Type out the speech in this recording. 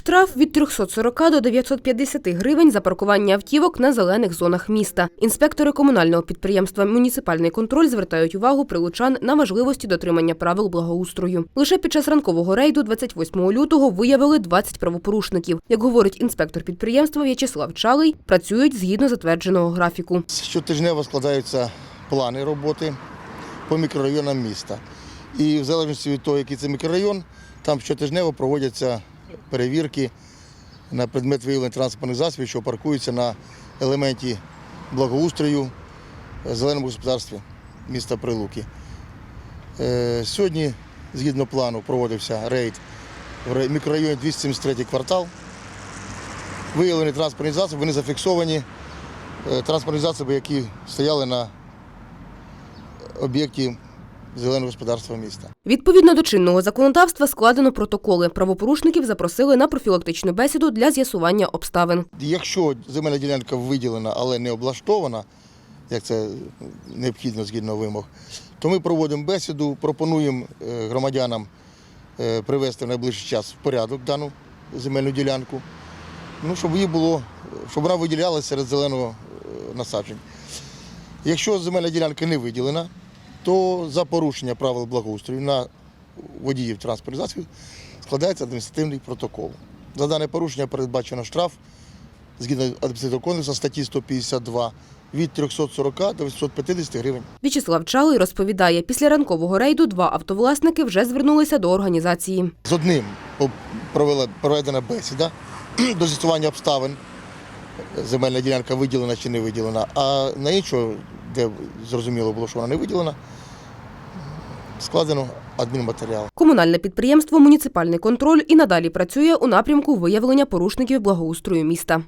Штраф від 340 до 950 гривень за паркування автівок на зелених зонах міста. Інспектори комунального підприємства «Муніципальний контроль» звертають увагу прилучан на важливості дотримання правил благоустрою. Лише під час ранкового рейду 28 лютого виявили 20 правопорушників. Як говорить інспектор підприємства В'ячеслав Чалий, працюють згідно затвердженого графіку. Щотижнево складаються плани роботи по мікрорайонам міста. І в залежності від того, який це мікрорайон, там щотижнево проводяться перевірки на предмет виявлення транспортних засобів, що паркуються на елементі благоустрою в зеленому господарстві міста Прилуки. Е, Сьогодні, згідно плану, проводився рейд в мікрорайоні 273 квартал. Виявлені транспортні засоби, вони зафіксовані е, транспортні засоби, які стояли на об'єкті зеленого господарства міста. Відповідно до чинного законодавства складено протоколи. Правопорушників запросили на профілактичну бесіду для з'ясування обставин. Якщо земельна ділянка виділена, але не облаштована, як це необхідно згідно вимог, то ми проводимо бесіду, пропонуємо е, громадянам е, привести в найближчий час в порядок дану земельну ділянку, ну, щоб її було, щоб вона виділялася серед зеленого е, насаджень. Якщо земельна ділянка не виділена, то за порушення правил благоустрою на водіїв транспортних засобів складається адміністративний протокол. За дане порушення передбачено штраф згідно адміністративного кодексу статті 152 від 340 до 850 гривень. В'ячеслав Чалий розповідає, після ранкового рейду два автовласники вже звернулися до організації. З одним провела проведена бесіда до з'ясування обставин. Земельна ділянка виділена чи не виділена, а на іншого, де зрозуміло було, що вона не виділена, складено адмінматеріал. Комунальне підприємство «Муніципальний контроль» і надалі працює у напрямку виявлення порушників благоустрою міста.